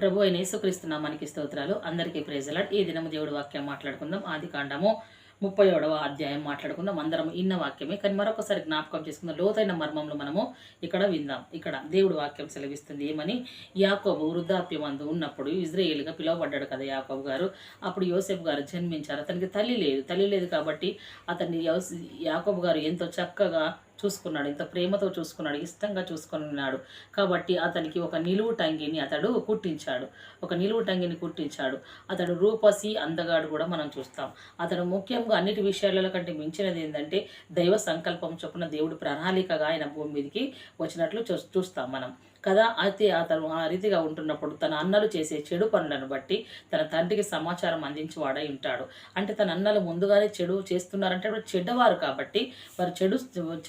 ప్రభు అయిన యేసుక్రీస్తు మనకి స్తోత్రాలు. అందరికీ ప్రేజలాడ్ ఈ దినము దేవుడు వాక్యం మాట్లాడుకుందాం. ఆది కాండము ముప్పై ఏడవ అధ్యాయం మాట్లాడుకుందాం. అందరం ఇన్న వాక్యమే కానీ మరొకసారి జ్ఞాపకం చేసుకుందాం. లోతైన మర్మంలో మనము ఇక్కడ విందాం. ఇక్కడ దేవుడి వాక్యం సెలవిస్తుంది ఏమని? యాకోబు వృద్ధాప్యమందు ఉన్నప్పుడు ఇజ్రాయేల్గా పిలువబడ్డాడు కదా యాకోబు గారు. అప్పుడు యోసెఫ్ గారు జన్మించారు. అతనికి తల్లి లేదు. తల్లి లేదు కాబట్టి అతన్ని యోస్ యాకోబు గారు ఎంతో చక్కగా చూసుకున్నాడు. ఇంత ప్రేమతో చూసుకున్నాడు. ఇష్టంగా చూసుకున్నాడు. ఉన్నాడు కాబట్టి అతనికి ఒక నిలువు టంగిని అతడు కుట్టించాడు. ఒక నిలువు టంగిని కుట్టించాడు. అతడు రూపసి అందగాడు కూడా మనం చూస్తాం. అతను ముఖ్యంగా అన్నిటి విషయాలలో కంటే మించినది ఏంటంటే దైవ సంకల్పం చొప్పున దేవుడు ప్రణాళికగా ఆయన భూమి మీదకి వచ్చినట్లు చూ చూస్తాం మనం. కదా? అయితే అతను ఆ రీతిగా ఉంటున్నప్పుడు తన అన్నలు చేసే చెడు పనులను బట్టి తన తండ్రికి సమాచారం అందించేవాడై ఉంటాడు. అంటే తన అన్నలు ముందుగానే చెడు చేస్తున్నారంటే చెడ్డవారు కాబట్టి వారు చెడు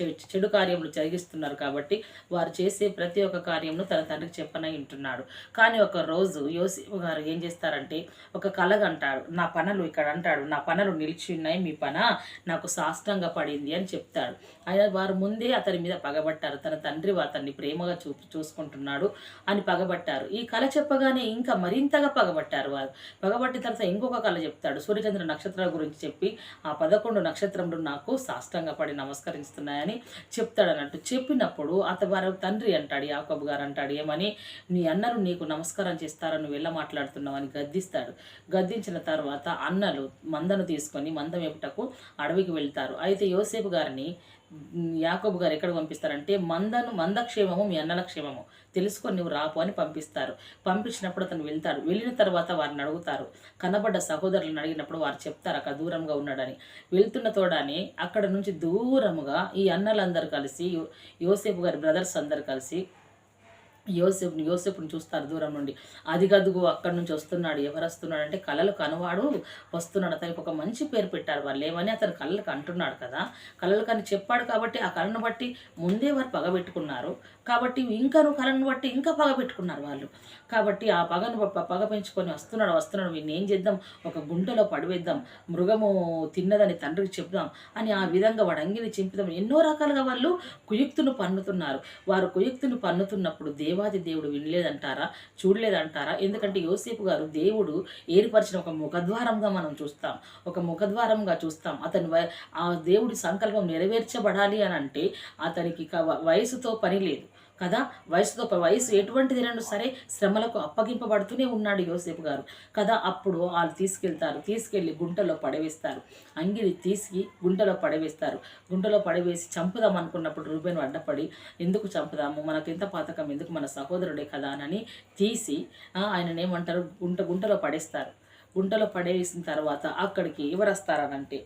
చె- చెడు కార్యములు జరిగిస్తున్నారు కాబట్టి వారు చేసే ప్రతి ఒక్క కార్యమును తన తండ్రికి చెప్పనై ఉంటున్నాడు. కానీ ఒక రోజు యోసేపు గారు ఏం చేస్తారంటే ఒక కలగంటాడు నా పనులు ఇక్కడ అంటాడు నా పనులు నిలిచి ఉన్నాయి మీ పన నాకు సాష్టంగా పడింది అని చెప్తాడు. ఆయన వారు ముందే అతని మీద పగబట్టారు. తన తండ్రి అతన్ని ప్రేమగా చూ చేసుకుంటున్నాడు అని పగబట్టారు. ఈ కళ చెప్పగానే ఇంకా మరింతగా పగబట్టారు వారు. పగబట్టిన తర్వాత ఇంకొక కళ చెప్తాడు. సూర్యచంద్ర నక్షత్రాల గురించి చెప్పి ఆ పదకొండు నక్షత్రములు నాకు సాష్టంగా పడి నమస్కరిస్తున్నాయని చెప్తాడు అన్నట్టు చెప్పినప్పుడు అత వారు తండ్రి అంటాడు యాకబు గారు అంటాడు ఏమని? నీ అన్నలు నీకు నమస్కారం చేస్తారని వెళ్ళ మాట్లాడుతున్నావు? అని గద్దిస్తాడు. గద్దించిన తర్వాత అన్నలు మందను తీసుకొని మందం ఏమిటకు అడవికి వెళ్తారు. అయితే యోసేపు గారిని యాకోబు గారు ఎక్కడ పంపిస్తారంటే మందను మందక్షేమము మీ అన్నల క్షేమము. తెలుసుకొని నువ్వు రాపు అని పంపిస్తారు. పంపించినప్పుడు అతను వెళ్తాడు. వెళ్ళిన తర్వాత వారిని అడుగుతారు. కనబడ్డ సహోదరులను అడిగినప్పుడు వారు చెప్తారు అక్కడ దూరంగా ఉన్నాడని. వెళ్తున్న తోడని అక్కడ నుంచి దూరముగా ఈ అన్నలందరూ కలిసి యో- యోసేపు గారి బ్రదర్స్ అందరు కలిసి యోసేపుని యోసేపుని చూస్తారు దూరం నుండి. అదిగదుగు అక్కడి నుంచి వస్తున్నాడు ఎవరు వస్తున్నాడు అంటే కళలు కనువాడు వస్తున్నాడు. అతనికి ఒక మంచి పేరు పెట్టారు వాళ్ళు. ఏమని? అతను కళ్ళకు అంటున్నాడు కదా. కళలు కని చెప్పాడు కాబట్టి ఆ కళను బట్టి ముందే వారు పగబెట్టుకున్నారు కాబట్టి ఇంకా నువ్వు కళను బట్టి ఇంకా పగబెట్టుకున్నారు వాళ్ళు. కాబట్టి ఆ పగను పగ పెంచుకొని వస్తున్నాడు వస్తున్నాడు. వీడిని ఏం చేద్దాం? ఒక గుంటలో పడివేద్దాం. మృగము తిన్నదని తండ్రికి చెప్దాం అని ఆ విధంగా వాడు అంగిని చింపుదాం. ఎన్నో రకాలుగా వాళ్ళు కుయుక్తును పన్నుతున్నారు. వారు కుయుక్తును పన్నుతున్నప్పుడు దేవాది దేవుడు వినలేదంటారా? చూడలేదంటారా? ఎందుకంటే యోసేపు గారు దేవుడు ఏర్పరిచిన ఒక ముఖద్వారంగా మనం చూస్తాం. ఒక ముఖద్వారంగా చూస్తాం. అతని ఆ దేవుడి సంకల్పం నెరవేర్చబడాలి అని అంటే అతనికి వయసుతో పని లేదు. కదా? వయసుతో వయసు ఎటువంటిదైనా సరే శ్రమలకు అప్పగింపబడుతూనే ఉన్నాడు యోసేపు గారు. కదా? అప్పుడు వాళ్ళు తీసుకెళ్తారు. తీసుకెళ్ళి గుంటలో పడవేస్తారు. అంగిలి తీసి గుంటలో పడవేస్తారు. గుంటలో పడవేసి చంపుదాం అనుకున్నప్పుడు రూబెన్ అడ్డపడి ఎందుకు చంపుదాము? మనకు ఎంత పాతకం? ఎందుకు మన సహోదరుడే కదా? అని తీసి ఆయననేమంటారు? ఏమంటారు గుంట గుంటలో పడేస్తారు. గుంటలో పడేసిన తర్వాత అక్కడికి ఎవరు వస్తారనంటే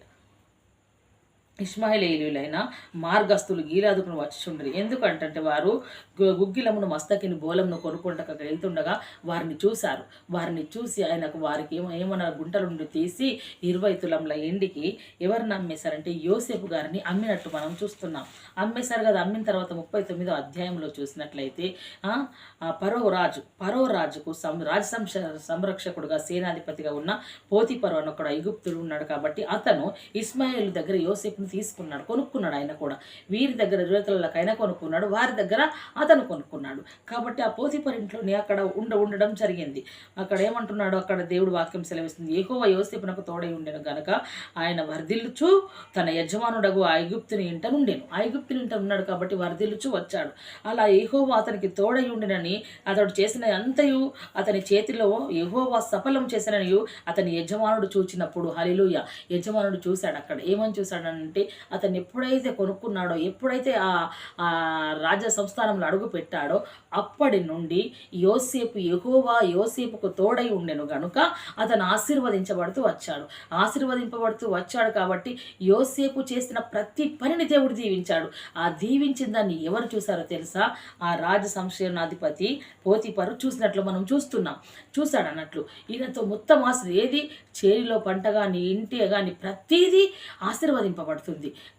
ఇస్మాయిలీయులైన మార్గస్తులు గీలాదుకుని వచ్చిచుండ్రి. ఎందుకంటే వారు గు- గుగ్గిలమును మస్తకిని బోలమును కొనుక్కుంటకు వెళ్తుండగా వారిని చూశారు. వారిని చూసి ఆయనకు వారికి ఏమన్నా గుంటల నుండి తీసి ఇరవై తులంల ఎండికి ఎవరిని అమ్మేశారంటే యోసేపు గారిని అమ్మినట్టు మనం చూస్తున్నాం. అమ్మేశారు కదా అమ్మిన తర్వాత ముప్పై తొమ్మిదో అధ్యాయంలో చూసినట్లయితే పరో రాజు పరో రాజుకు సం రాజ సంరక్షకుడుగా సేనాధిపతిగా ఉన్న పోతిపరో అని ఒక ఐగుప్తుడు ఉన్నాడు కాబట్టి అతను ఇస్మాయిల్ దగ్గర యోసేపు తీసుకున్నాడు కొనుక్కున్నాడు ఆయన కూడా. వీరి దగ్గర యువతలకైనా కొనుక్కున్నాడు వారి దగ్గర అతను కొనుక్కున్నాడు. కాబట్టి ఆ పోతిపర్ ఇంట్లోనే అక్కడ ఉండ ఉండడం జరిగింది. అక్కడ ఏమంటున్నాడు అక్కడ దేవుడు వాక్యం సెలవిస్తుంది. ఏకోవ యోసేపునకు తోడై ఉండెను గనక ఆయన వర్ధిల్లుచు తన యజమానుడగు ఐగుప్తుని ఇంట ఉండేను ఐగుప్తుని ఇంట ఉన్నాడు కాబట్టి వర్ధిల్లుచు వచ్చాడు. అలా ఏహోవా అతనికి తోడై ఉండినని అతడు చేసిన అంతయు అతని చేతిలో ఏహోవా సఫలం చేసిననియు అతని యజమానుడు చూచినప్పుడు హలిలుయ యజమానుడు చూశాడు అక్కడ. ఏమని చూశాడంటే అతను ఎప్పుడైతే కొనుక్కున్నాడో ఎప్పుడైతే ఆ రాజ సంస్థానంలో అడుగు పెట్టాడో అప్పటి నుండి యోసేపు యెహోవా యోసేపుకు తోడై ఉండెను గనుక అతను ఆశీర్వదించబడుతూ వచ్చాడు. ఆశీర్వదింపబడుతూ వచ్చాడు కాబట్టి యోసేపు చేసిన ప్రతి పనిని దేవుడు దీవించాడు. ఆ దీవించిన దాన్ని ఎవరు చూసారో తెలుసా? ఆ రాజ సంశయనాధిపతి పోతిపరు చూసినట్లు మనం చూస్తున్నాం. చూశాడు అన్నట్లు. ఈయనతో మొత్తం ఆశ ఏది? చేరిలో పంట కానీ ఇంటి కానీ ప్రతిదీ ఆశీర్వదింపబడుతుంది.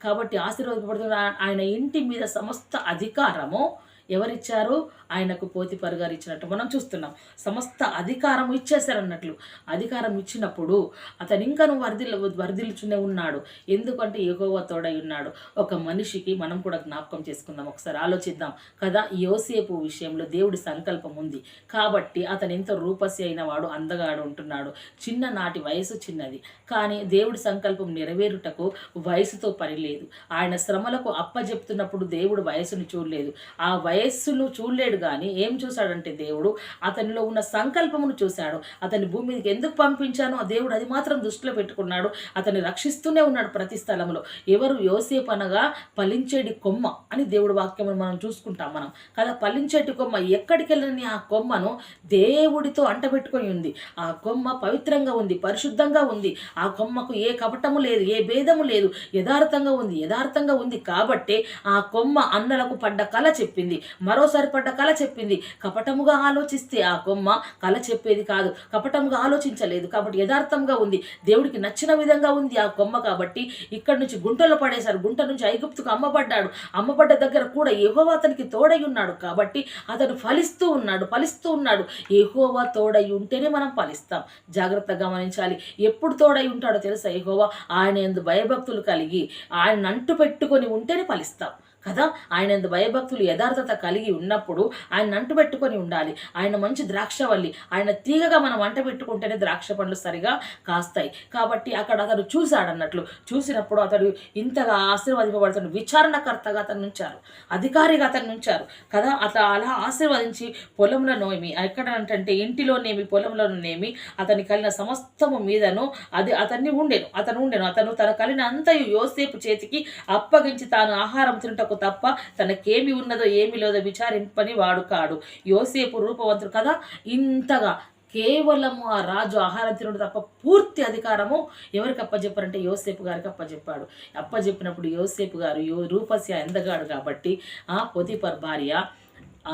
కాబట్టి ఆశీర్వదింపబడుతున్న ఆయన ఇంటి మీద సమస్త అధికారము ఎవరిచ్చారు ఆయనకు పోతిపరు గారు ఇచ్చినట్టు మనం చూస్తున్నాం. సమస్త అధికారం ఇచ్చేశారు అన్నట్లు అధికారం ఇచ్చినప్పుడు అతను ఇంకను వరదిల్ వరదిల్చునే ఉన్నాడు. ఎందుకంటే ఎగోవ తోడై ఉన్నాడు. ఒక మనిషికి మనం కూడా జ్ఞాపకం చేసుకుందాం. ఒకసారి ఆలోచిద్దాం. కదా యోసేపు విషయంలో దేవుడి సంకల్పం ఉంది. కాబట్టి అతను ఎంతో రూపసి అయిన వాడు అందగాడు ఉంటున్నాడు. చిన్ననాటి వయసు చిన్నది. కానీ దేవుడి సంకల్పం నెరవేరుటకు వయసుతో పని లేదు. ఆయన శ్రమలకు అప్పజెప్తున్నప్పుడు దేవుడు వయసును చూడలేదు. ఆ వయసు వయస్సును చూడలేడు కానీ ఏం చూశాడంటే దేవుడు? అతనిలో ఉన్న సంకల్పమును చూశాడు. అతని భూమి మీదకి ఎందుకు పంపించానో ఆ దేవుడు అది మాత్రం దృష్టిలో పెట్టుకున్నాడు. అతన్ని రక్షిస్తూనే ఉన్నాడు ప్రతి స్థలంలో ఎవరు యోసేపు అనగా ఫలించేటి కొమ్మ అని దేవుడు వాక్యమును మనం చూసుకుంటాం మనం. కదా ఫలించేటి కొమ్మ ఎక్కడికి వెళ్ళని ఆ కొమ్మను దేవుడితో అంటబెట్టుకొని ఉంది. ఆ కొమ్మ పవిత్రంగా ఉంది పరిశుద్ధంగా ఉంది. ఆ కొమ్మకు ఏ కపటము లేదు ఏ భేదము లేదు. యథార్థంగా ఉంది యథార్థంగా ఉంది కాబట్టే ఆ కొమ్మ అన్నలకు పడ్డ కళ చెప్పింది. మరోసారి పడ్డ కళ చెప్పింది. కపటముగా ఆలోచిస్తే ఆ కొమ్మ కళ చెప్పేది కాదు. కపటముగా ఆలోచించలేదు కాబట్టి యథార్థంగా ఉంది. దేవుడికి నచ్చిన విధంగా ఉంది ఆ కొమ్మ కాబట్టి ఇక్కడి నుంచి గుంటలో పడేశారు. గుంట నుంచి ఐగుప్తుకు అమ్మబడ్డాడు. అమ్మబడ్డ దగ్గర కూడా యెహోవా అతనికి తోడై ఉన్నాడు కాబట్టి అతను ఫలిస్తూ ఉన్నాడు ఫలిస్తూ ఉన్నాడు. ఎహోవా తోడై ఉంటేనే మనం ఫలిస్తాం. జాగ్రత్తగా గమనించాలి. ఎప్పుడు తోడై ఉంటాడో తెలుసా ఎహోవా ఆయన ఎందు భయభక్తులు కలిగి ఆయన అంటు పెట్టుకొని ఉంటేనే ఫలిస్తాం. కదా? ఆయన భయభక్తులు యథార్థత కలిగి ఉన్నప్పుడు ఆయన అంటుపెట్టుకొని ఉండాలి. ఆయన మంచి ద్రాక్షవల్లి ఆయన తీగగా మనం వంట పెట్టుకుంటేనే ద్రాక్ష పండ్లు సరిగా కాస్తాయి. కాబట్టి అక్కడ అతడు చూశాడన్నట్లు. చూసినప్పుడు అతడు ఇంతగా ఆశీర్వదింపబడుతున్న విచారణకర్తగా అతను ఉంచారు. అధికారిగా అతను ఉంచారు. కదా? అత అలా ఆశీర్వదించి పొలంలో నోమి. ఎక్కడ అంటే ఇంటిలోనేమి పొలంలోనేమి అతని కలిగిన సమస్తము మీదను అది అతన్ని ఉండేను. అతను ఉండేను. అతను తన కలిగిన అంతయు యోసేపు చేతికి అప్పగించి తాను ఆహారం తప్ప తనకేమి ఉన్నదో ఏమి లేదో విచారింపని వాడు కాడు. యోసేపు రూపవంతుడు కదా? ఇంతగా కేవలము ఆ రాజు ఆహారం తినడం తప్ప పూర్తి అధికారము ఎవరికి అప్పచెప్పారంటే యోసేపు గారికి అప్పచెప్పాడు అప్పచెప్పినప్పుడు యోసేపు గారు యో రూపస్య ఎందగాడు కాబట్టి ఆ పొతిపర్ భార్య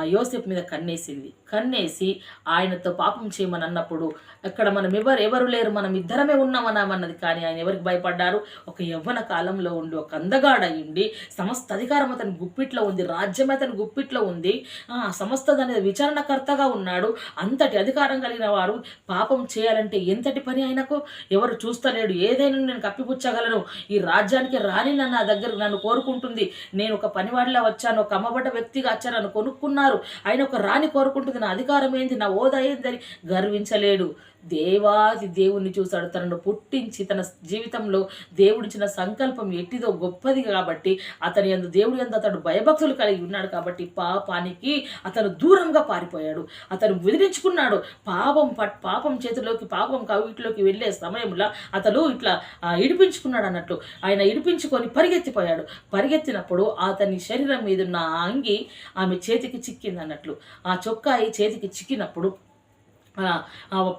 యోసేపు మీద కన్నేసింది. కన్నేసి ఆయనతో పాపం చేయమని అన్నప్పుడు అక్కడ మనం ఎవరు ఎవరు లేరు మనం ఇద్దరమే ఉన్నామన్నామన్నది. కానీ ఆయన ఎవరికి భయపడ్డారు? ఒక యవ్వన కాలంలో ఉండి ఒక అందగాడ ఉండి సమస్త అధికారం అతని గుప్పిట్లో ఉంది రాజ్యం అతని గుప్పిట్లో ఉంది. ఆ, సమస్త దాని విచారణకర్తగా ఉన్నాడు. అంతటి అధికారం కలిగిన వారు పాపం చేయాలంటే ఎంతటి పని ఆయనకు? ఎవరు చూస్తలేడు. ఏదైనా నేను కప్పిపుచ్చగలను. ఈ రాజ్యానికి రాని నన్ను నా దగ్గర నన్ను కోరుకుంటుంది. నేను ఒక పనివాడిలా వచ్చాను. ఒక అమ్మబడ్డ వ్యక్తిగా వచ్చాను. నన్ను ఉన్నారు. ఆయన ఒక రాణి కోరుకుంటుంది. నా అధికారం ఏంది? నా హోదా ఏందని గర్వించలేడు. దేవాది దేవుణ్ణి చూశాడు. తనను పుట్టించి తన జీవితంలో దేవుడిచ్చిన సంకల్పం ఎట్టిదో గొప్పది కాబట్టి అతని ఎందు దేవుడి ఎందు అతడు భయభక్తులు కలిగి ఉన్నాడు కాబట్టి పాపానికి అతను దూరంగా పారిపోయాడు. అతను విదిరించుకున్నాడు పాపం పట్ పాపం చేతిలోకి పాపం కవిటిలోకి వెళ్ళే సమయంలో అతను ఇట్లా ఇడిపించుకున్నాడు అన్నట్లు. ఆయన ఇడిపించుకొని పరిగెత్తిపోయాడు. పరిగెత్తినప్పుడు అతని శరీరం మీద ఉన్న అంగి ఆమె చేతికి చిక్కింది అన్నట్లు. ఆ చొక్కాయి చేతికి చిక్కినప్పుడు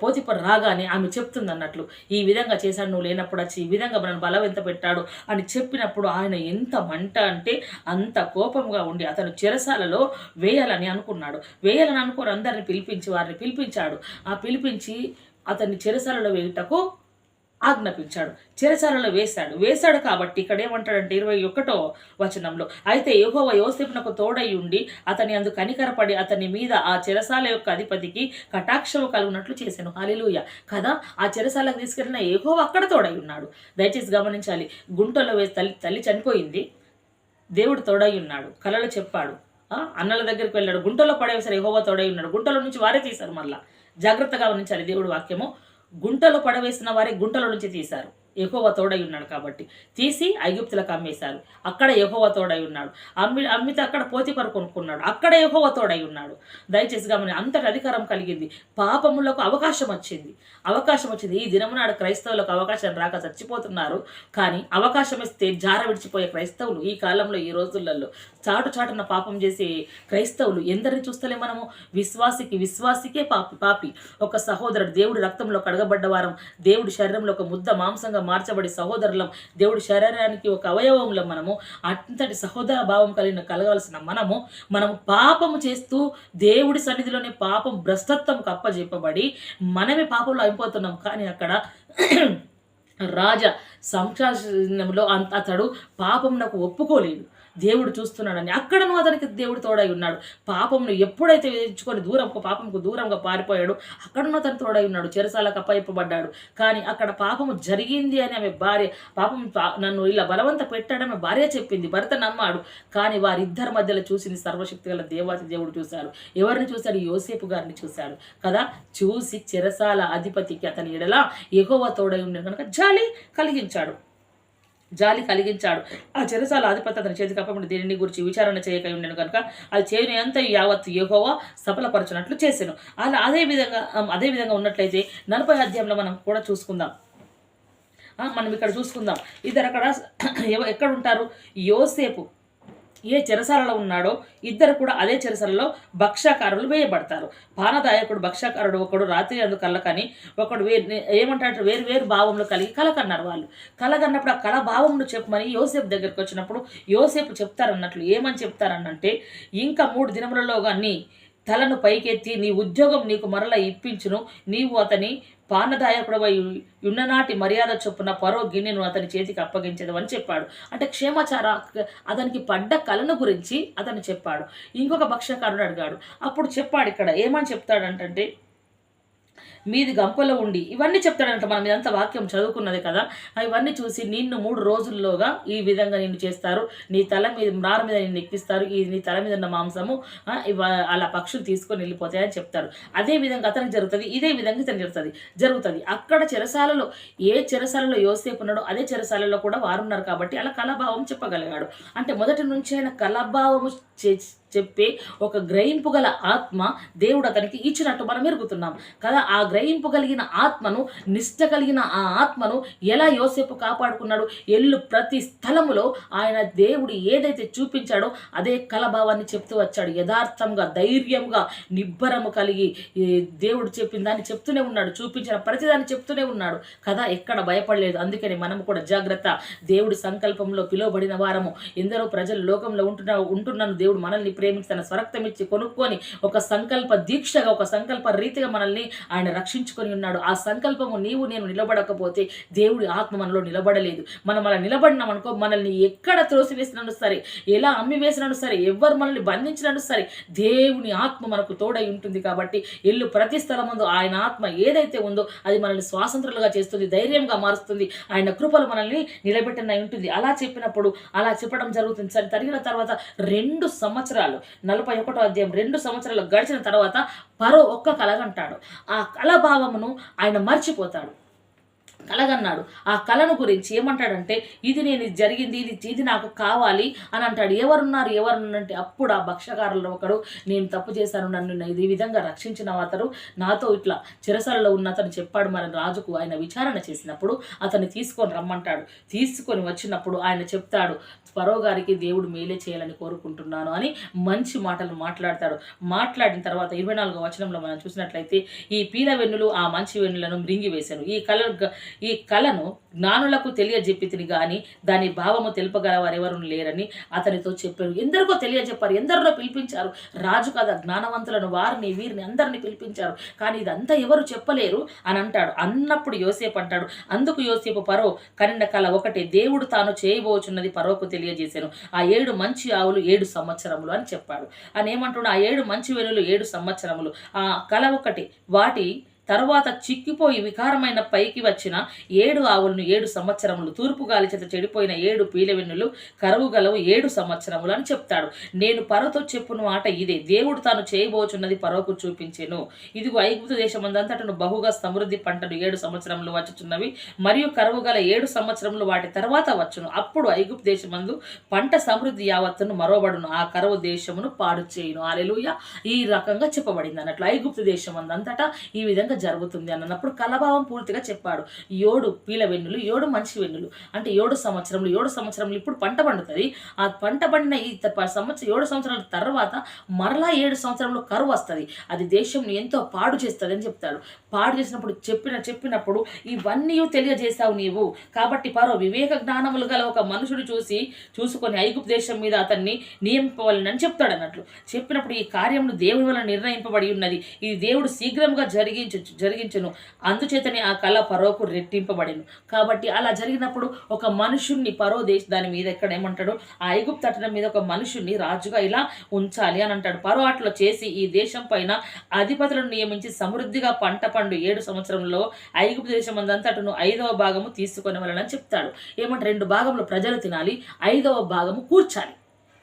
పోతిపర్ రాగానే ఆమె చెప్తుంది అన్నట్లు ఈ విధంగా చేశాడు నువ్వు లేనప్పుడు వచ్చి ఈ విధంగా మనల్ని బలవెంత పెట్టాడు? అని చెప్పినప్పుడు ఆయన ఎంత మంట అంటే అంత కోపంగా ఉండి అతను చెరసాలలో వేయాలని అనుకున్నాడు. వేయాలని అనుకోని అందరిని పిలిపించి వారిని పిలిపించాడు. ఆ పిలిపించి అతన్ని చెరసాలలో వేయుటకు ఆజ్ఞాపించాడు. చెరసాలలో వేశాడు. వేశాడు కాబట్టి ఇక్కడ ఏమంటాడంటే ఇరవై ఒకటో వచనంలో అయితే యహోవ యోసేపునకు తోడై ఉండి అతని అందు కనికరపడి అతని మీద ఆ చెరసాల యొక్క అధిపతికి కటాక్షము కలుగునట్లు చేశాను. హాలిలూయ కదా? ఆ చెరసాలకు తీసుకెళ్ళిన యహోవ అక్కడ తోడై ఉన్నాడు. దయచేసి గమనించాలి. గుంటలో వేసి తల్లి తల్లి చనిపోయింది. దేవుడు తోడై ఉన్నాడు. కలలు చెప్పాడు. ఆ, అన్నల దగ్గరికి వెళ్ళాడు. గుంటలో పడేసరి యహోవ తోడై ఉన్నాడు. గుంటలో నుంచి వారే తీశారు మళ్ళా. జాగ్రత్తగా గమనించాలి దేవుడు వాక్యము. గుంటలో పడవేసిన వారే గుంటలో నుంచి తీశారు. ఎహోవ తోడై ఉన్నాడు కాబట్టి. తీసి ఐగుప్తులకు అమ్మేశారు. అక్కడ ఎహోవ తోడై ఉన్నాడు. అమ్మి అమ్మితే అక్కడ పోతిపరు కొనుక్కున్నాడు. అక్కడ ఎహోవ తోడై ఉన్నాడు. దయచేసి గమని అంతటి అధికారం కలిగింది. పాపములకు అవకాశం వచ్చింది. అవకాశం వచ్చింది. ఈ దినమునాడు క్రైస్తవులకు అవకాశం రాక చచ్చిపోతున్నారు. కానీ అవకాశం ఇస్తే జార విడిచిపోయే క్రైస్తవులు ఈ కాలంలో ఈ రోజులలో చాటు చాటున పాపం చేసే క్రైస్తవులు ఎందరిని చూస్తలే మనము? విశ్వాసికి విశ్వాసికే పాపి పాపి. ఒక సహోదరుడు దేవుడి రక్తంలో కడగబడ్డ వారం దేవుడి శరీరంలో ఒక ముద్ద మాంసంగా మార్చబడి సహోదరులం దేవుడి శరీరానికి ఒక అవయవంలో మనము. అంతటి సహోదర భావం కలిగిన కలగాల్సిన మనము మనము పాపము చేస్తూ దేవుడి సన్నిధిలోనే పాపం భ్రష్టత్వం కప్పజెప్పబడి మనమే పాపంలో అయిపోతున్నాం. కానీ అక్కడ రాజ సంశాసనంలో అంత అతడు పాపమునకు ఒప్పుకోలేడు దేవుడు చూస్తున్నాడని అక్కడను అతనికి దేవుడు తోడై ఉన్నాడు. పాపంను ఎప్పుడైతే ఎంచుకొని దూరం పాపంకు దూరంగా పారిపోయాడు అక్కడను అతను తోడై ఉన్నాడు. చెరసాలకు అప్పయిపబడ్డాడు కానీ అక్కడ పాపము జరిగింది అని ఆమె భార్య పాపం నన్ను ఇలా బలవంత పెట్టాడని భార్య చెప్పింది. భర్త నమ్మాడు. కానీ వారిద్దరి మధ్యలో చూసింది సర్వశక్తి గల దేవాతి దేవుడు చూశాడు. ఎవరిని చూశాడు? యోసేపు గారిని చూశాడు. కదా? చూసి చెరసాల అధిపతికి అతని ఎడల ఎగోవ తోడై ఉండే కనుక జాలి కలిగించాడు. జాలి కలిగించాడు. ఆ చెరసాల అధిపతి అతని చేతికి అప్పకుండా దీనిని గురించి విచారణ చేయక ఉండను కనుక అది చేయని అంత యావత్ యెహోవా సఫలపరచినట్లు చేసాను. అలా అదే విధంగా అదే విధంగా ఉన్నట్లయితే నలభై అధ్యాయంలో మనం కూడా చూసుకుందాం. మనం ఇక్కడ చూసుకుందాం. ఇద్దరు అక్కడ ఎక్కడ ఉంటారు? యోసేపు. ఏ చెరసాలలో ఉన్నాడో ఇద్దరు కూడా అదే చెరసాలలో భక్షాకారులు వేయబడతారు. పానదాయకుడు భక్ష్యకారుడు ఒకడు రాత్రి అందు కళ్ళకని ఒకడు వేరు ఏమంటారు వేరు వేరు భావంలో కలిగి కలకన్నారు వాళ్ళు. కలగన్నప్పుడు ఆ కళ భావంను చెప్పమని యోసేపు దగ్గరికి వచ్చినప్పుడు యోసేపు చెప్తారన్నట్లు ఏమని చెప్తారన్నంటే ఇంకా మూడు దినములలో కానీ తలను పైకెత్తి నీ ఉద్యోగం నీకు మరల ఇప్పించును. నీవు అతని పానదాయకుడవై ఉన్ననాటి మర్యాద చొప్పున పరో గిన్నెను అతని చేతికి అప్పగించదు అని చెప్పాడు. అంటే క్షేమచార అతనికి పడ్డ కళను గురించి అతను చెప్పాడు. ఇంకొక భక్ష్యకారుడు అడిగాడు. అప్పుడు చెప్పాడు ఇక్కడ ఏమని చెప్తాడంటే మీది గంపలో ఉండి. ఇవన్నీ చెప్తాడంట మనం ఇదంతా వాక్యం చదువుకున్నది కదా. ఇవన్నీ చూసి నిన్ను మూడు రోజుల్లోగా ఈ విధంగా నిన్ను చేస్తారు. నీ తల మీద మ్రార మీద నిన్ను ఎక్కిస్తారు. ఈ నీ తల మీద ఉన్న మాంసము అలా పక్షులు తీసుకొని వెళ్ళిపోతాయని చెప్తారు అదే విధంగా అతనికి జరుగుతుంది ఇదే విధంగా ఇతను జరుగుతుంది జరుగుతుంది. అక్కడ చెరసాలలో ఏ చెరసాలలో యోసేపు ఉన్నాడో అదే చెరసాలలో కూడా వారు ఉన్నారు కాబట్టి అలా కళాభావం చెప్పగలిగాడు. అంటే మొదటి నుంచి ఆయన కళాభావము చే- చెప్పే ఒక గ్రహింపు గల ఆత్మ దేవుడు అతనికి ఇచ్చినట్టు మనం ఎరుగుతున్నాం కదా. ఆ గ్రహింపు కలిగిన ఆత్మను నిష్ట కలిగిన ఆ ఆత్మను ఎలా యోసేపు కాపాడుకున్నాడు? ఎల్లు ప్రతి స్థలములో ఆయన దేవుడు ఏదైతే చూపించాడో అదే కలభావాన్ని చెప్తూ వచ్చాడు. యథార్థంగా ధైర్యంగా నిబ్బరము కలిగి దేవుడు చెప్పిన దాన్ని చెప్తూనే ఉన్నాడు. చూపించిన ప్రతిదాన్ని చెప్తూనే ఉన్నాడు. కదా ఎక్కడ భయపడలేదు. అందుకని మనం కూడా జాగ్రత్త. దేవుడి సంకల్పంలో పిలువబడిన వారము. ఎందరో ప్రజలు లోకంలో ఉంటున్న ఉంటున్నాను దేవుడు మనల్ని ప్రేమించి తన స్వరక్తం ఇచ్చి కొనుక్కొని ఒక సంకల్ప దీక్షగా ఒక సంకల్ప రీతిగా మనల్ని ఆయన రక్షించుకొని ఉన్నాడు. ఆ సంకల్పము నీవు నేను నిలబడకపోతే దేవుడి ఆత్మ మనలో నిలబడలేదు. మనం అలా నిలబడినాం అనుకో మనల్ని ఎక్కడ త్రోసివేసినాను సరే ఎలా అమ్మి వేసినాను సరే ఎవరు మనల్ని బంధించినను సరే దేవుని ఆత్మ మనకు తోడై ఉంటుంది కాబట్టి ఇల్లు ప్రతి స్థలమందు ఆయన ఆత్మ ఏదైతే ఉందో అది మనల్ని స్వాతంత్రులుగా చేస్తుంది ధైర్యంగా మారుస్తుంది. ఆయన కృపలు మనల్ని నిలబెట్టనై ఉంటుంది. అలా చెప్పినప్పుడు అలా చెప్పడం జరుగుతుంది. సరే తరిగిన తర్వాత రెండు సంవత్సరాలు నలభై ఒకటో అధ్యాయం రెండు సంవత్సరాలు గడిచిన తర్వాత పరో ఒక్క కలగంటాడు. ఆ కలభావమును ఆయన మర్చిపోతాడు. కలగన్నాడు. ఆ కళను గురించి ఏమంటాడంటే ఇది నేను జరిగింది ఇది ఇది నాకు కావాలి అని అంటాడు. ఎవరున్నారు ఎవరున్నారంటే అప్పుడు ఆ భక్ష్యకారుల్లో ఒకడు నేను తప్పు చేశాను నన్ను ఇది ఈ విధంగా రక్షించిన అతడు నాతో ఇట్లా చిరసలలో ఉన్న అతను చెప్పాడు మన రాజుకు ఆయన విచారణ చేసినప్పుడు అతన్ని తీసుకొని రమ్మంటాడు. తీసుకొని వచ్చినప్పుడు ఆయన చెప్తాడు పరో గారికి దేవుడు మేలే చేయాలని కోరుకుంటున్నాను అని మంచి మాటలు మాట్లాడతాడు. మాట్లాడిన తర్వాత ఇరవై నాలుగో వచనంలో మనం చూసినట్లయితే ఈ పీల వెన్నులు ఆ మంచి వెన్నులను మృంగి వేశాను ఈ కళ ఈ కళను జ్ఞానులకు తెలియజెప్పితిని గాని దాని భావము తెలుపగలవారెవరూ లేరని అతనితో చెప్పారు. ఎందరికో తెలియజెప్పారు ఎందరినో పిలిపించారు. రాజు కదా జ్ఞానవంతులను వారిని వీరిని అందరిని పిలిపించారు. కానీ ఇదంతా ఎవరు చెప్పలేరు అని అంటాడు. అన్నప్పుడు యోసేపు అంటాడు అందుకు యోసేపు పరో కనిన కళ ఒకటే దేవుడు తాను చేయబోచున్నది పరోకు తెలియజేశాను ఆ ఏడు మంచి ఆవులు ఏడు సంవత్సరములు అని చెప్పాడు. అని ఏమంటున్నాడు ఆ ఏడు మంచి వెనులు ఏడు సంవత్సరములు. ఆ కళ ఒకటి వాటి తర్వాత చిక్కిపోయి వికారమైన పైకి వచ్చిన ఏడు ఆవులను ఏడు సంవత్సరములు తూర్పు గాలి చేత చెడిపోయిన ఏడు పీలవెన్నులు కరువు గలవు ఏడు సంవత్సరములు అని చెప్తాడు. నేను పరతో చెప్పును మాట ఇదే. దేవుడు తాను చేయబోచున్నది పరోకు చూపించెను. ఇదిగో ఐగుప్తు దేశమందంతటను బహుగా సమృద్ధి పంటలు ఏడు సంవత్సరములు వచ్చుచున్నవి. మరియు కరువు గల ఏడు సంవత్సరములు వాటి తర్వాత వచ్చును. అప్పుడు ఐగుప్తు దేశమందు పంట సమృద్ధి యావత్తును మరోబడును ఆ కరువు దేశమును పాడు చేయును. అలెలుయ ఈ రకంగా చెప్పబడింది అన్నట్లు. ఐగుప్తు దేశమందంతటా ఈ విధంగా జరుగుతుంది అన్నప్పుడు కలభావం పూర్తిగా చెప్పాడు. ఏడు పీల వెన్నులు ఏడు మంచి వెన్నులు అంటే ఏడు సంవత్సరములు ఏడు సంవత్సరములు ఇప్పుడు పంట పండుతుంది. ఆ పంట పండిన ఈ సంవత్సరం ఏడు సంవత్సరాల తర్వాత మరలా ఏడు సంవత్సరంలో కరువు వస్తుంది. అది దేశం ఎంతో పాడు చేస్తుంది అని చెప్తాడు. పాడు చేసినప్పుడు చెప్పిన చెప్పినప్పుడు ఇవన్నీ తెలియజేశావు నీవు. కాబట్టి పరో వివేక జ్ఞానములు గల ఒక మనుషుడు చూసి చూసుకొని ఐగుప్తు దేశం మీద అతన్ని నియమింపవాలని చెప్తాడు అన్నట్లు చెప్పినప్పుడు ఈ కార్యమును దేవుని వల్ల నిర్ణయింపబడి ఉన్నది. ఇది దేవుడు శీఘ్రంగా జరిగించు జరిగించును. అందుచేతనే ఆ కళ పరోకు రెట్టింపబడిను. కాబట్టి అలా జరిగినప్పుడు ఒక మనుషుణ్ణి పరో దేశ దాని మీద ఎక్కడ ఏమంటాడు? ఆ ఐగుప్త తట్టడం మీద ఒక మనుషుణ్ణి రాజుగా ఇలా ఉంచాలి అని అంటాడు. పరో అట్లా చేసి ఈ దేశం పైన అధిపతులను నియమించి సమృద్ధిగా పంట పండు ఏడు సంవత్సరంలో ఐగుప్త దేశం అందంతటను ఐదవ భాగము తీసుకొని వెళ్ళని చెప్తాడు. ఏమంటే రెండు భాగంలో ప్రజలు తినాలి ఐదవ భాగము కూర్చాలి.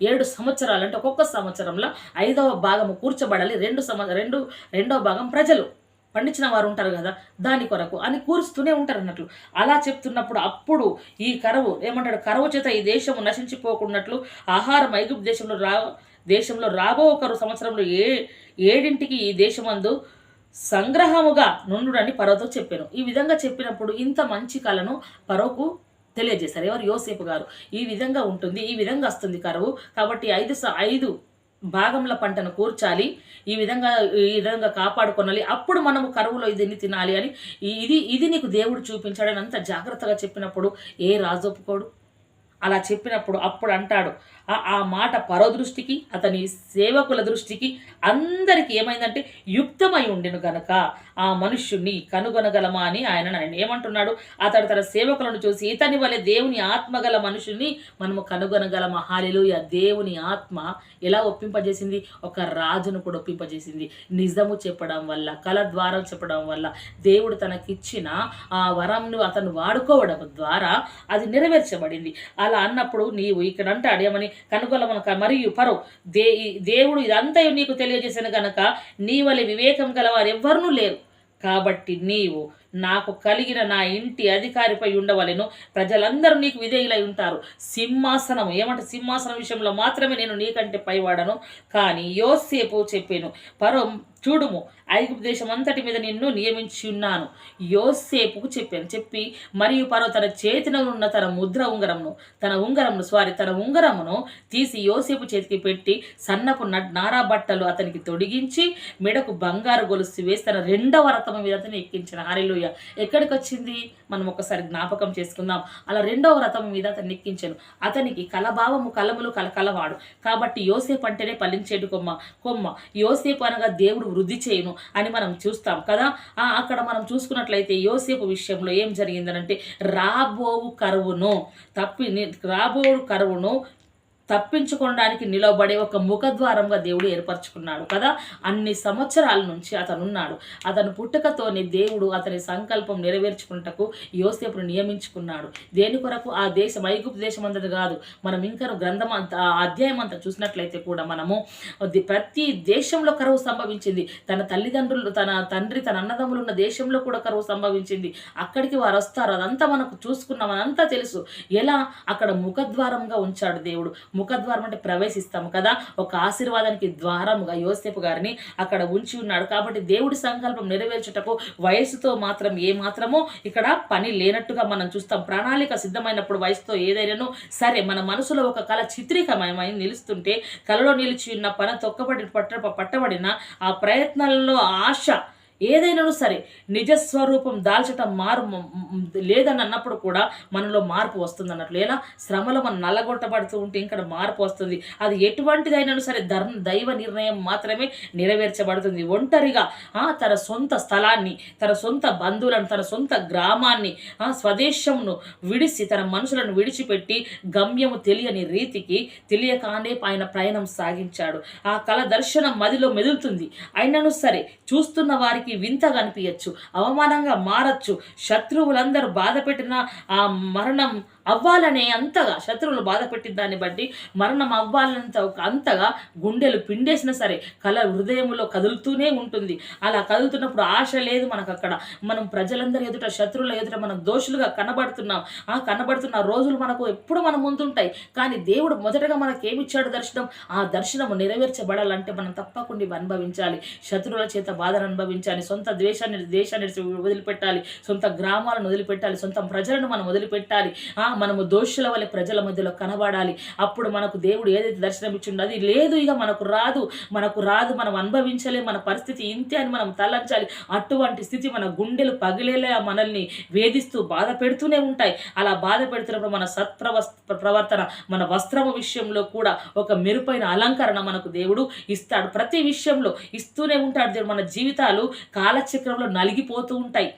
ఏడు సంవత్సరాలు అంటే ఒక్కొక్క సంవత్సరంలో ఐదవ భాగము కూర్చబడాలి రెండు సంవ రెండు రెండవ భాగం ప్రజలు. పండించిన వారు ఉంటారు కదా దాని కొరకు అని కూరుస్తూనే ఉంటారు అన్నట్లు. అలా చెప్తున్నప్పుడు అప్పుడు ఈ కరువు ఏమంటాడు? కరువు చేత ఈ దేశము నశించిపోకున్నట్లు ఆహారం ఐగుప్తు దేశంలో రా దేశంలో రాబో ఒకరు సంవత్సరంలో ఏ ఏడింటికి ఈ దేశమందు సంగ్రహముగా నుండుడని పరోతో చెప్పాను. ఈ విధంగా చెప్పినప్పుడు ఇంత మంచి కళను పరోకు తెలియజేశారు. ఎవరు? యోసేపు గారు. ఈ విధంగా ఉంటుంది ఈ విధంగా వస్తుంది కరువు. కాబట్టి ఐదు స- ఐదు భాగంల పంటను కూర్చాలి ఈ విధంగా ఈ విధంగా కాపాడుకొనాలి అప్పుడు మనము కరువులో ఇదిని తినాలి అని ఇది ఇది నీకు దేవుడు చూపించాడని అంత జాగ్రత్తగా చెప్పినప్పుడు ఏ రాజు ఒప్పుకోడు అలా చెప్పినప్పుడు అప్పుడు అంటాడు ఆ మాట పరదృష్టికి అతని సేవకుల దృష్టికి అందరికీ ఏమైందంటే యుక్తమై ఉండెను గనక. ఆ మనుష్యుణ్ణి కనుగొనగలమా అని ఆయన ఆయన ఏమంటున్నాడు? అతడు తన సేవకులను చూసి ఇతని వలె దేవుని ఆత్మగల మనుషుల్ని మనము కనుగొనగలమా? హాలిలుయ! దేవుని ఆత్మ ఎలా ఒప్పింపజేసింది? ఒక రాజును కూడా ఒప్పింపజేసింది. నిజము చెప్పడం వల్ల కళ ద్వారం చెప్పడం వల్ల దేవుడు తనకిచ్చిన ఆ వరంను అతను వాడుకోవడం ద్వారా అది నెరవేర్చబడింది. అలా అన్నప్పుడు నీవు ఇక్కడ అంటాడు కనుగొలమనక మరియు పరో దే దేవుడు ఇదంతా నీకు తెలియజేసిన గనక నీ వలె వివేకం గలవారు ఎవ్వరూ లేరు. కాబట్టి నీవు నాకు కలిగిన నా ఇంటి అధికారిపై ఉండవలెను. ప్రజలందరూ నీకు విధేయులై ఉంటారు. సింహాసనం ఏమంటే సింహాసనం విషయంలో మాత్రమే నేను నీకంటే పైవాడను. కానీ యోసేపు చెప్పాను పరో చూడుము ఐగుప్తు దేశం అంతటి మీద నిన్ను నియమించి ఉన్నాను యోసేపుకు చెప్పాను చెప్పి మరియు పరో తన చేతిన ఉన్న తన ముద్ర ఉంగరమును తన ఉంగరమును సారీ తన ఉంగరమును తీసి యోసేపు చేతికి పెట్టి సన్నపు నారా బట్టలు అతనికి తొడిగించి మెడకు బంగారు గొలుసు వేసి తన రెండవ రథం మీద అతను ఎక్కించిన. హారిలోయ ఎక్కడికి వచ్చింది? మనం ఒకసారి జ్ఞాపకం చేసుకుందాం. అలా రెండవ రథం మీద అతను ఎక్కించాను. అతనికి కలభావము కలములు కలకలవాడు. కాబట్టి యోసేపు అంటేనే పలించేడు కొమ్మ. కొమ్మ. యోసేపు అనగా దేవుడు వృద్ధి చేయును అని మనం చూస్తాం కదా? అక్కడ మనం చూసుకున్నట్లయితే యోసేపు విషయంలో ఏం జరిగిందనంటే రాబోవు కరువును తప్పి ని- రాబోవు కరువును తప్పించుకోవడానికి నిలబడే ఒక ముఖద్వారంగా దేవుడు ఏర్పరచుకున్నాడు కదా? అన్ని సంవత్సరాల నుంచి అతను ఉన్నాడు అతను పుట్టుకతోనే దేవుడు అతని సంకల్పం నెరవేర్చుకుంటకు యోసేపును నియమించుకున్నాడు. దేని కొరకు? ఆ దేశం ఐగుప్తు దేశం అంతటి కాదు. మనం ఇంకా గ్రంథం అంత ఆ అధ్యాయం అంతా చూసినట్లయితే కూడా మనము ప్రతి దేశంలో కరువు సంభవించింది. తన తల్లిదండ్రులు తన తండ్రి తన అన్నదమ్ములు ఉన్న దేశంలో కూడా కరువు సంభవించింది. అక్కడికి వారు వస్తారు. అదంతా మనకు చూసుకున్నాం అదంతా తెలుసు. ఎలా? అక్కడ ముఖద్వారంగా ఉంచాడు దేవుడు. ముఖద్వారం అంటే ప్రవేశిస్తాము కదా. ఒక ఆశీర్వాదానికి ద్వారముగా యోసేపు గారిని అక్కడ ఉంచి ఉన్నాడు. కాబట్టి దేవుడి సంకల్పం నెరవేర్చుటకు వయసుతో మాత్రం ఏ మాత్రమో ఇక్కడ పని లేనట్టుగా మనం చూస్తాం. ప్రణాళిక సిద్ధమైనప్పుడు వయసుతో ఏదైనాను సరే మన మనసులో ఒక కళ చిత్రీకమయమై నిలుస్తుంటే కళలో నిలిచి ఉన్న పని తొక్కబడి పట్ట పట్టబడిన ఆ ప్రయత్నాలలో ఆశ ఏదైనాను సరే నిజస్వరూపం దాల్చటం మారు లేదని అన్నప్పుడు కూడా మనలో మార్పు వస్తుంది అన్నట్లు ఎలా శ్రమలో మనం నల్లగొట్టబడుతూ ఉంటే ఇంకా మార్పు వస్తుంది. అది ఎటువంటిదైనా సరే ధర్మ దైవ నిర్ణయం మాత్రమే నెరవేర్చబడుతుంది. ఒంటరిగా తన సొంత స్థలాన్ని తన సొంత బంధువులను తన సొంత గ్రామాన్ని స్వదేశంను విడిసి తన మనుషులను విడిచిపెట్టి గమ్యము తెలియని రీతికి తెలియకానే ఆయన ప్రయాణం సాగించాడు. ఆ కళ దర్శనం మదిలో మెదులుతుంది. అయినను సరే చూస్తున్న వారికి వింతగా అనిపించచ్చు అవమానంగా మారచ్చు. శత్రువులందరూ బాధ పెట్టిన ఆ మరణం అవ్వాలనే అంతగా శత్రువులు బాధ పెట్టిన దాన్ని బట్టి మరణం అవ్వాలంత అంతగా గుండెలు పిండేసినా సరే కళ హృదయంలో కదులుతూనే ఉంటుంది. అలా కదులుతున్నప్పుడు ఆశ లేదు మనకు అక్కడ మనం ప్రజలందరి ఎదుట శత్రువుల ఎదుట మనం దోషులుగా కనబడుతున్నాం. ఆ కనబడుతున్న రోజులు మనకు ఎప్పుడు మన ముందుంటాయి. కానీ దేవుడు మొదటగా మనకు ఏమిచ్చాడు దర్శనం? ఆ దర్శనము నెరవేర్చబడాలంటే మనం తప్పకుండా ఇవి అనుభవించాలి. శత్రువుల చేత బాధను అనుభవించాలి. సొంత ద్వేషాన్ని దేశాన్ని వదిలిపెట్టాలి. సొంత గ్రామాలను వదిలిపెట్టాలి. సొంత ప్రజలను మనం వదిలిపెట్టాలి. ఆ మనము దోషుల వల్ల ప్రజల మధ్యలో కనబడాలి. అప్పుడు మనకు దేవుడు ఏదైతే దర్శనం ఇచ్చిండో అది లేదు ఇక మనకు రాదు. మనకు రాదు మనం అనుభవించలే మన పరిస్థితి ఇంతే అని మనం తలంచాలి. అటువంటి స్థితి మన గుండెలు పగిలేలా మనల్ని వేధిస్తూ బాధ పెడుతూనే ఉంటాయి. అలా బాధ పెడుతున్నప్పుడు మన సత్ప్రవ ప్రవర్తన మన వస్త్రమ విషయంలో కూడా ఒక మెరుపైన అలంకరణ మనకు దేవుడు ఇస్తాడు. ప్రతి విషయంలో ఇస్తూనే ఉంటాడు దేవుడు. మన జీవితాలు కాలచక్రంలో నలిగిపోతూ ఉంటాయి.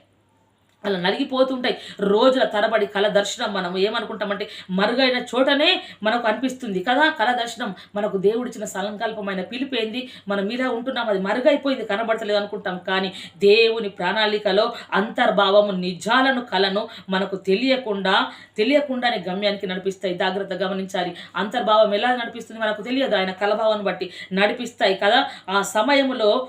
అలా నలిగిపోతుంటాయి. రోజుల తరబడి కళ దర్శనం మనం ఏమనుకుంటామంటే మరుగైన చోటనే మనకు అనిపిస్తుంది కదా. కళ దర్శనం మనకు దేవుడిచ్చిన సంకల్పమైన పిలిపోయింది మనం ఇలా ఉంటున్నాం అది మరుగైపోయింది కనబడతలేదు అనుకుంటాం. కానీ దేవుని ప్రణాళికలో అంతర్భావము నిజాలను కళను మనకు తెలియకుండా తెలియకుండానే గమ్యానికి నడిపిస్తాయి. జాగ్రత్త గమనించాలి. అంతర్భావం ఎలా నడిపిస్తుంది మనకు తెలియదు. ఆయన కలభావాన్ని బట్టి నడిపిస్తాయి కదా. ఆ సమయంలో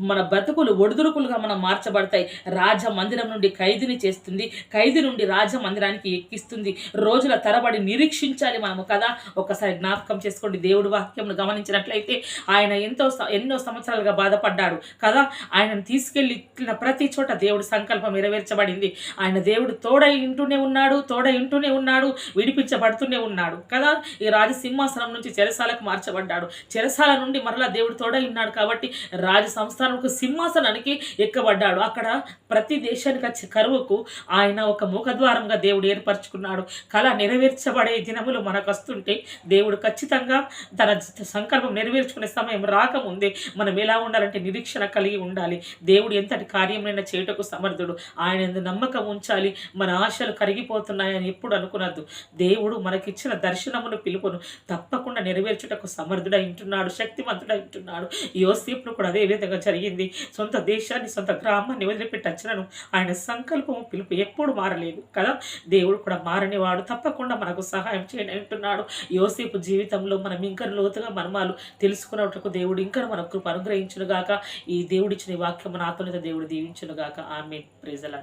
మన బ్రతుకులు ఒడిదుడుకులుగా మనం మార్చబడతాయి. రాజ మందిరం నుండి ఖైదీని చేస్తుంది. ఖైదీ నుండి రాజమందిరానికి ఎక్కిస్తుంది. రోజుల తరబడి నిరీక్షించాలి మనము కదా. ఒకసారి జ్ఞాపకం చేసుకోండి. దేవుడు వాక్యంను గమనించినట్లయితే ఆయన ఎంతో ఎన్నో సంవత్సరాలుగా బాధపడ్డాడు కదా. ఆయనను తీసుకెళ్ళిన ప్రతి చోట దేవుడి సంకల్పం నెరవేర్చబడింది. ఆయన దేవుడు తోడై ఇంటూనే ఉన్నాడు తోడై ఇంటూనే ఉన్నాడు విడిపించబడుతూనే ఉన్నాడు కదా. ఈ రాజు సింహాసనం నుంచి చెరసాలకు మార్చబడ్డాడు. చెరసాల నుండి మరలా దేవుడు తోడై ఉన్నాడు కాబట్టి రాజ సంస్థానంకు సింహాసనానికి ఎక్కబడ్డాడు. అక్కడ ప్రతి దేశానికి కరువుకు ఆయన ఒక ముఖద్వారంగా దేవుడు ఏర్పరచుకున్నాడు. కళ నెరవేర్చబడే దినములు మనకు వస్తుంటే దేవుడు ఖచ్చితంగా తన సంకల్పం నెరవేర్చుకునే సమయం రాకముందే మనం ఎలా ఉండాలంటే నిరీక్షణ కలిగి ఉండాలి. దేవుడు ఎంతటి కార్యమైనా చేయుటకు సమర్థుడు. ఆయన యందు నమ్మకం ఉంచాలి. మన ఆశలు కరిగిపోతున్నాయని ఎప్పుడు అనుకునద్దు. దేవుడు మనకిచ్చిన దర్శనమును పిలుపును తప్పకుండా నెరవేర్చుటకు సమర్థుడై ఉంటున్నాడు శక్తివంతుడై ఉంటున్నాడు. యోసేపును కూడా అదే విధంగా జరిగింది. సొంత దేశాన్ని సొంత గ్రామాన్ని వదిలిపెట్టి వచ్చినను. ఆయన సంకల్పము పిలుపు ఎప్పుడు మారలేదు కదా? దేవుడు కూడా మారనివాడు. తప్పకుండా మనకు సహాయం చేయండి అంటున్నాడు. యోసేపు జీవితంలో మనం ఇంకా లోతుగా మర్మాలు తెలుసుకున్నట్టుకు దేవుడు ఇంకా మన కృప అనుగ్రహించునుగాక. ఈ దేవుడిచ్చిన ఈ వాక్యం ఆత్మనిత దేవుడు దీవించునుగాక. ఆమె ప్రజల